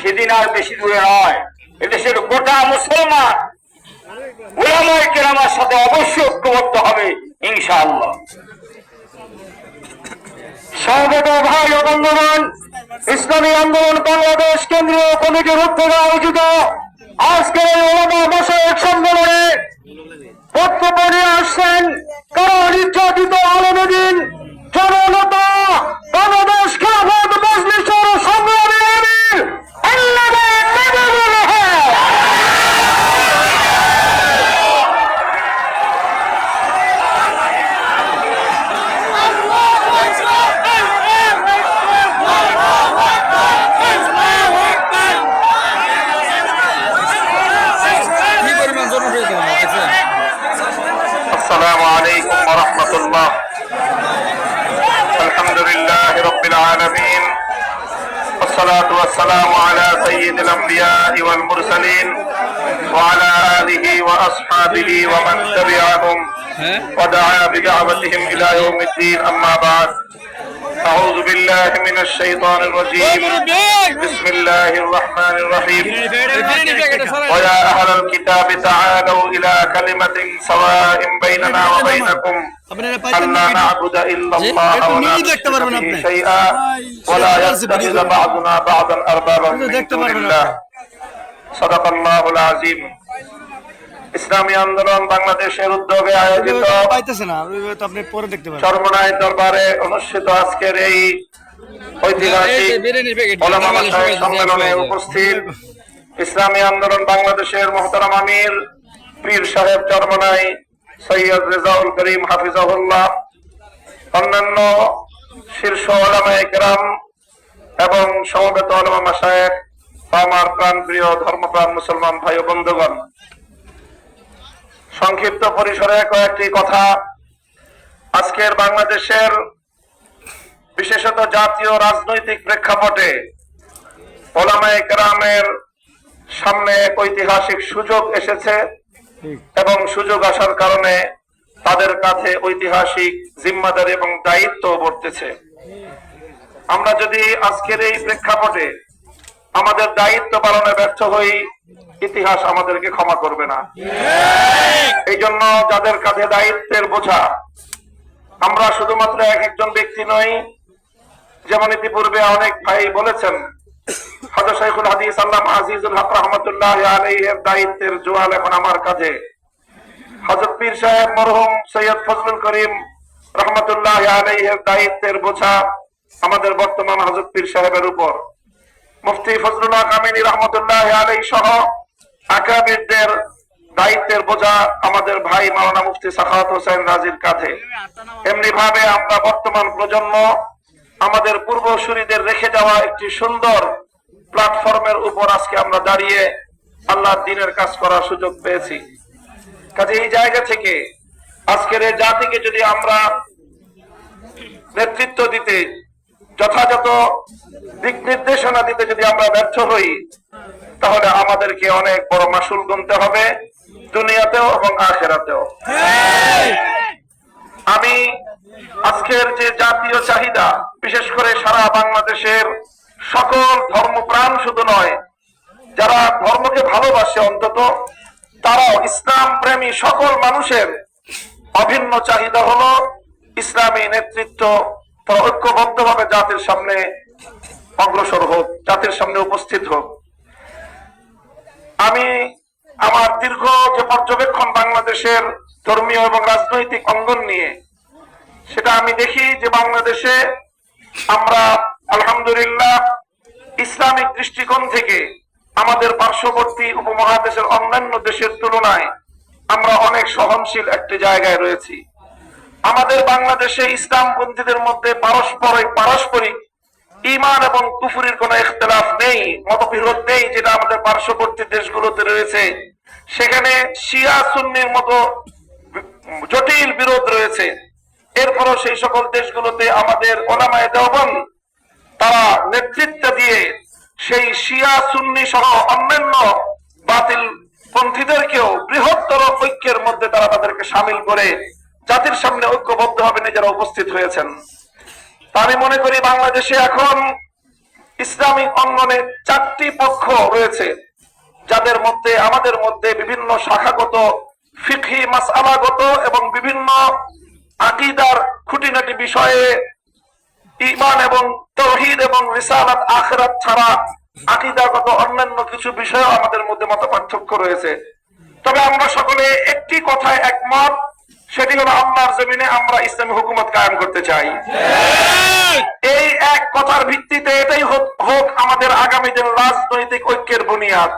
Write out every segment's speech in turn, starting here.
সেদিন আর বেশি দূরে নয়। এদেশের গোটা মুসলমান ওলামায় কেরামার সাথে অবশ্যই ঐক্যবদ্ধ হবে, ইনশাআল্লাহ। সমবেত ভাই বন্ধুগণ, ইসলামী আন্দোলন বাংলাদেশ কেন্দ্রীয় কমিটির উদ্যোগে আয়োজিত আজকের এই ওলামা মশাইক সম্মেলনে বক্তব্য নিয়ে আসছেন কারণ নির্যাতিত আলমদিন জননেতা বাংলাদেশ খেলাফত والصلاة والسلام على سيد الأنبياء والمرسلين وعلى آله وأصحابه ومن تبعهم ودعا بدعوتهم إلى يوم الدين. أما بعد الشيطان الرجيم بسم الله الرحمن الرحيم ويا أهل الكتاب تعالوا إلى كلمة سواء بيننا وبينكم আপনারা أن পাইতেন لا না نعبد إلا الله একটু ولا মিনি দেখতে পারবেন نشرك به আপনি। شيئا ولا يتخذ بعضنا بعضا أربابا من দেখতে دون পারবেন الله صدق الله العظيم ইসলামী আন্দোলন বাংলাদেশের উদ্যোগে আয়োজিত পাইতেছে না ওইভাবে তো আপনি পরে দেখতে পারবেন চরমনাই দরবারে অনুষ্ঠিত আজকের এই ঐতিহাসিক সম্মেলনে উপস্থিত ইসলামী আন্দোলন বাংলাদেশের মোহতারাম আমির পীর সাহেব চরমনাই সৈয়দ রেজাউল করিম হাফিজাহুল্লাহ অন্যান্য শীর্ষ একরাম এবং সমবেত ওলামা মাসায়েক আমার প্রাণ প্রিয় ধর্মপ্রাণ মুসলমান ভাই ও বন্ধুগণ। সংক্ষিপ্ত পরিসরে কয়েকটি কথা। আজকের বাংলাদেশের বিশেষত জাতীয় রাজনৈতিক প্রেক্ষাপটে ওলামায়ে কেরামের সামনে এক ঐতিহাসিক সুযোগ এসেছে এবং সুযোগ আসার কারণে তাদের কাছে ঐতিহাসিক জিম্মাদারি এবং দায়িত্ব বর্তেছে। আমরা যদি আজকের এই প্রেক্ষাপটে আমাদের দায়িত্ব পালনে ব্যর্থ হই, ইতিহাস আমাদেরকে ক্ষমা করবে না। এই জন্য যাদের কাঁধে দায়িত্বের বোঝা, আমরা শুধুমাত্র এক একজন ব্যক্তি নই যেমন ইতিপূর্বে অনেক ভাই বলেছেন দায়িত্বের বোঝা আমাদের সাহেবের উপর। মুফতি সহ দায়িত্বের বোঝা আমাদের ভাই মাওলানা মুফতি সাখাওয়াত হোসেন রাজির কাঁধে। এমনি ভাবে আমরা বর্তমান প্রজন্ম আমাদের পূর্বসূরিদের রেখে যাওয়া একটি সুন্দর প্ল্যাটফর্মের উপর আজকে আমরা দাঁড়িয়ে আল্লাহ দিনের কাজ করার সুযোগ পেয়েছি। কাজে এই জায়গা থেকে আজকের এই জাতিকে যদি আমরা নেতৃত্ব দিতে যথাযথ দিক নির্দেশনা দিতে যদি আমরা ব্যর্থ হই তাহলে আমাদেরকে অনেক বড় মাসুল গুনতে হবে দুনিয়াতেও এবং আখেরাতেও। আমি আজকের যে জাতীয় চাহিদা, বিশেষ করে সারা বাংলাদেশের সকল ধর্মপ্রাণ শুধু নয়, যারা ধর্মকে ভালোবাসে অন্তত, তারাও ইসলাম প্রেমী সকল মানুষের অভিন্ন চাহিদা হলো ইসলামী নেতৃত্ব তারা ঐক্যবদ্ধভাবে জাতির সামনে অগ্রসর হোক, জাতির সামনে উপস্থিত হোক। আমি আমার দীর্ঘ যে পর্যবেক্ষণ বাংলাদেশের ধর্মীয় এবং রাজনৈতিক অঙ্গন নিয়ে সেটা আমি দেখি যে বাংলাদেশে আমরা, আলহামদুলিল্লাহ, ইসলামিক দৃষ্টিকোণ থেকে আমাদের পার্শ্ববর্তী উপমহাদেশের অন্যান্য দেশের তুলনায় আমরা অনেক সহনশীল একটি জায়গায় রয়েছি। আমাদের বাংলাদেশে ইসলাম ইসলামপন্থীদের মধ্যে পারস্পরিক পারস্পরিক ইমান এবং কুফুরির কোন ইখতলাফ নেই, মতবিরোধ নেই, যেটা আমাদের পার্শ্ববর্তী দেশগুলোতে রয়েছে। সেখানে শিয়া, সুন্নির মতো জটিল বিরোধ রয়েছে। এরপরও সেই সকল দেশগুলোতে আমাদের ওলামায় দেওবন তারা নেতৃত্ব দিয়ে সেই শিয়া সুন্নি সহ অন্যান্য বাতিল পন্থীদেরকেও বৃহত্তর ঐক্যের মধ্যে তারা তাদেরকে সামিল করে জাতির সামনে ঐক্যবদ্ধ হবে নিজেরা উপস্থিত হয়েছেন। আমি মনে করি বাংলাদেশে এখন ইসলামিক অঙ্গনে চারটি পক্ষ রয়েছে, যাদের মধ্যে, আমাদের মধ্যে বিভিন্ন শাখাগত ফিকহি মাসআলাগত এবং বিভিন্ন আকিদার খুঁটিনাটি বিষয়ে ইমান এবং তৌহিদ এবং রিসালাত আখেরাত ছাড়া আকিদাগত অন্যান্য কিছু বিষয়ও আমাদের মধ্যে মত পার্থক্য রয়েছে। তবে আমরা সকলে একটি কথায় একমত, সেটি হলো আল্লাহর জমিনে আমরা ইসলামী হুকুমত কায়েম করতে চাই। এই এক কথার ভিত্তিতে এটাই হোক আমাদের আগামী দিন রাজনৈতিক ঐক্যের বুনিয়াদ।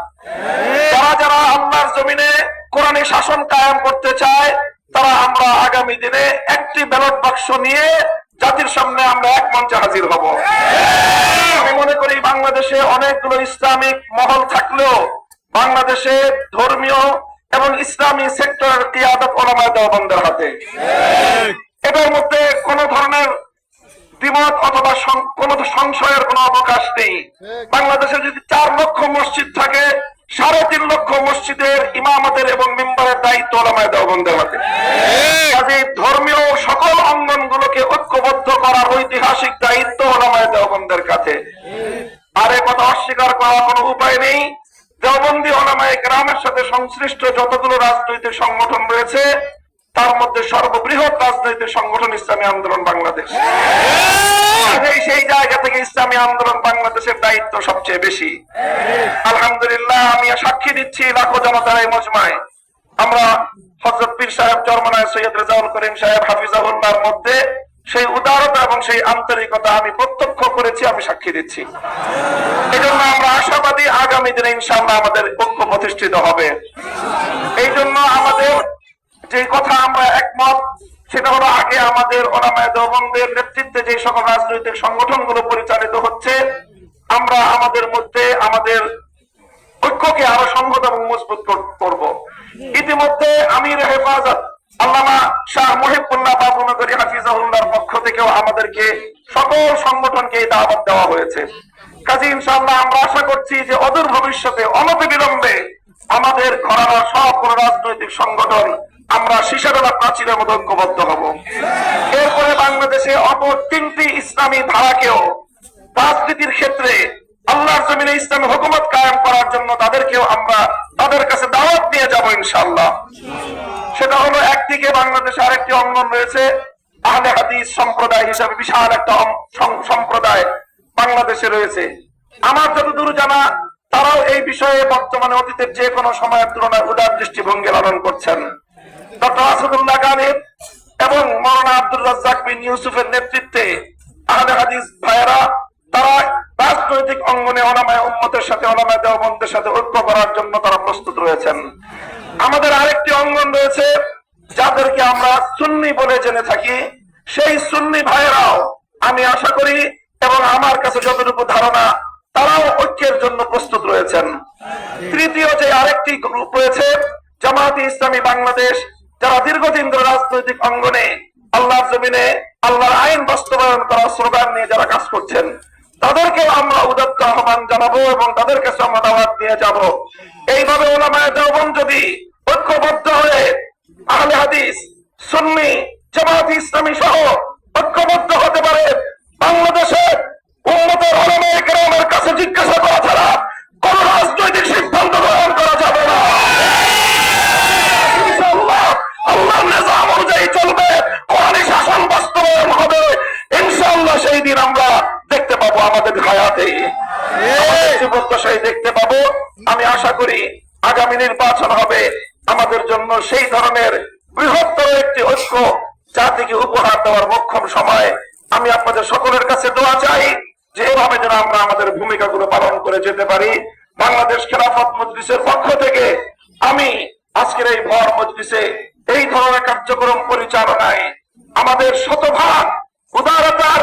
যারা যারা আল্লাহর জমিনে কোরআনী শাসন কায়েম করতে চায় তারা আমরা আগামী দিনে একটি ব্যালট বাক্স নিয়ে জাতির সামনে আমরা এক মঞ্চে হাজির হব। আমি মনে করি বাংলাদেশে অনেকগুলো ইসলামিক মহল থাকলেও বাংলাদেশে ধর্মীয় এবং ইসলামী সেক্টরের কিয়াদত ওলামায় দেওবন্দের হাতে। এটার মধ্যে কোন ধরনের দ্বিমত অথবা কোনো সংশয়ের কোনো অবকাশ নেই। বাংলাদেশে যদি চার লক্ষ মসজিদ সাড়ে তিন লক্ষ মসজিদের ইমামতের এবং মেম্বারের দায়িত্ব ওলামায় দেওবন্দের হাতে কাজে ধর্মীয় সকল অঙ্গনগুলোকে ঐক্যবদ্ধ করার ঐতিহাসিক দায়িত্ব ওলামায় দেওবন্দের কাছে। আর কথা অস্বীকার করার কোনো উপায় নেই। দেওবন্দি ওলামায় গ্রামের সাথে সংশ্লিষ্ট যতগুলো রাজনৈতিক সংগঠন রয়েছে তার মধ্যে সর্ববৃহৎ রাজনৈতিক সংগঠন ইসলামী আন্দোলন বাংলাদেশ। সেই জায়গা থেকে ইসলামী আন্দোলন বাংলাদেশের দায়িত্ব সবচেয়ে বেশি। আলহামদুলিল্লাহ আমি সাক্ষী দিচ্ছি লাখো জনতার এই মজমায়। আমরা হজরত পীর সাহেব চরমনায় সৈয়দ রেজাউল করিম সাহেব হাফিজাহুল্লাহর মধ্যে সেই উদারতা এবং সেই আন্তরিকতা আমি প্রত্যক্ষ করেছি আমি সাক্ষী দিচ্ছি। এই জন্য আমরা আশাবাদী আগামী দিনে ইনশাআল্লাহ আমাদের ঐক্য প্রতিষ্ঠিত হবে। এই জন্য আমাদের যে কথা আমরা একমত, সেটা হলো আগে আমাদের ওলামায় দেওবন্দের নেতৃত্বে যে সকল রাজনৈতিক সংগঠনগুলো পরিচালিত হচ্ছে, আমরা আমাদের মধ্যে আমাদের ঐক্যকে আরও সংহত এবং মজবুত কর- করব। ইতিমধ্যে আমির হেফাজত আল্লামা শাহ মহিবুল্লাহ বাবুনগরী হাফিজাহুল্লাহর পক্ষ থেকেও আমাদেরকে সকল সংগঠনকে এই দাওয়াত দেওয়া হয়েছে। কাজী ইনশাআল্লাহ, আমরা আশা করছি যে অদূর ভবিষ্যতে অনতি বিলম্বে আমাদের ঘরানার সব রাজনৈতিক সংগঠন আমরা শিশাডালা প্রাচীরের মতো ঐক্যবদ্ধ হব। এরপরে বাংলাদেশে অপর তিনটি ইসলামী ধারাকেও রাজনীতির ক্ষেত্রে আল্লাহর জমিনে ইসলামী হুকুমত কায়েম করার জন্য তাদেরকেও আমরা তাদের কাছে দাওয়াত দিয়ে যাব ইনশাআল্লাহ। সেটা হলো একদিকে বাংলাদেশে আরেকটি অঙ্গন রয়েছে, আহলে হাদিস সম্প্রদায় হিসাবে বিশাল একটা সম্প্রদায় বাংলাদেশে রয়েছে। আমার যতদূর জানা, তারাও এই বিষয়ে বর্তমানে অতীতের যে কোনো সময়ের তুলনায় উদার দৃষ্টিভঙ্গি লালন করছেন। ডক্টর আসাদুল্লাহ গালিব এবং মৌলানা আব্দুল রাজ্জাক বিন ইউসুফের নেতৃত্বে আহলে হাদিস ভাইয়েরা, তারা রাজনৈতিক অঙ্গনে অনামায় উম্মতের সাথে, অনামায় দেওবন্দের সাথে ঐক্য করার জন্য তারা প্রস্তুত রয়েছেন। আমাদের আরেকটি অঙ্গন রয়েছে, যাদেরকে আমরা সুন্নি বলে জেনে থাকি। সেই সুন্নি ভাইয়েরাও আমি আশা করি এবং আমার কাছে যতটুকু ধারণা, তারাও ঐক্যের জন্য প্রস্তুত রয়েছেন। তৃতীয় যে আরেকটি গ্রুপ রয়েছে, জামায়াতে ইসলামী বাংলাদেশ যারা দীর্ঘদিন ধরে রাজনৈতিক অঙ্গনে আল্লাহর জমিনে, আল্লাহর আইন বাস্তবায়ন করার স্লোগান নিয়ে যারা কাজ করছেন, তাদেরকেও আমরা উদত্ত আহ্বান জানাব এবং তাদের কাছে আমরা দিয়ে যাব। এইভাবে ওলামায় দেওবন যদি ঐক্যবদ্ধ হয়ে আহলে হাদিস, সুন্নি, জামাত ইসলামী সহ ঐক্যবদ্ধ হতে পারে, বাংলাদেশের উন্নতের ওলামায় গ্রামের কাছে জিজ্ঞাসা করা ছাড়া কোন রাজনৈতিক সিদ্ধান্ত গ্রহণ করা যাবে না ইনশাআল্লাহ আল্লাহর নিজাম অনুযায়ী চলবে কোরআনী শাসন বাস্তবায়ন হবে ইনশাআল্লাহ সেই দিন আমরা দেখতে পাবো আমাদের হায়াতে সেই দেখতে পাবো আমি আশা করি আগামী নির্বাচন হবে, আমাদের জন্য সেই ধরনের বৃহত্তর একটি ঐক্য জাতিকে উপহার দেওয়ার মক্ষম সময়, আমি আপনাদের সকলের কাছে দোয়া চাই যে এভাবে যেন আমরা আমাদের ভূমিকাগুলো পালন করে যেতে পারি। বাংলাদেশ খেলাফত মজলিসের পক্ষ থেকে আমি আজকের এই ভর মজলিসে এই ধরনের কার্যক্রম পরিচালনায় আমাদের শতভাগ উদারতার